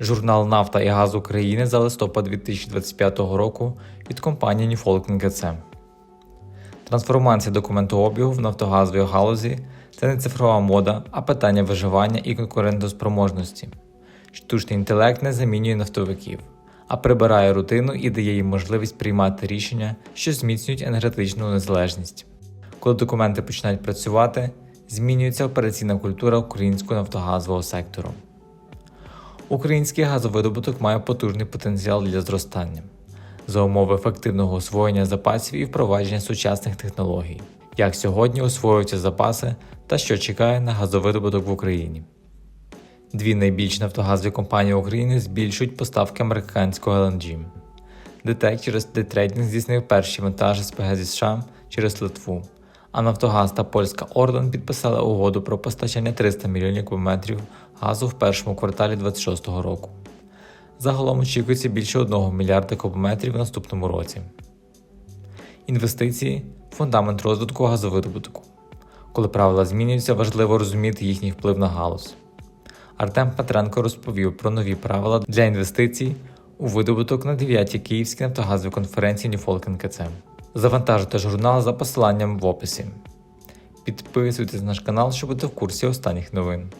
Журнал Нафта і газ України за листопад 2025 року від компанії Ньюфолк НКЦ. Трансформація документообігу в нафтогазовій галузі це не цифрова мода, а питання виживання і конкурентоспроможності. Штучний інтелект не замінює нафтовиків, а прибирає рутину і дає їм можливість приймати рішення, що зміцнюють енергетичну незалежність. Коли документи починають працювати, змінюється операційна культура українського нафтогазового сектору. Український газовидобуток має потужний потенціал для зростання за умови ефективного освоєння запасів і впровадження сучасних технологій. Як сьогодні освоюються запаси та що чекає на газовидобуток в Україні. Дві найбільші нафтогазові компанії України збільшують поставки американського LNG. ДТЕК через Детрейдинг здійснив перші вантажі з ПГ зі США через Литву, а Нафтогаз та польська Орден підписали угоду про постачання 300 мільйонів кубометрів газу в першому кварталі 2026 року. Загалом очікується більше 1 мільярда кубометрів в наступному році. Інвестиції фундамент розвитку газовидобутку. Коли правила змінюються, важливо розуміти їхній вплив на галузь. Артем Петренко розповів про нові правила для інвестицій у видобуток на 9-й Київській нафтогазовій конференції Ньюфолк НКЦ. Завантажуйте журнал за посиланням в описі. Підписуйтесь на наш канал, щоб бути в курсі останніх новин.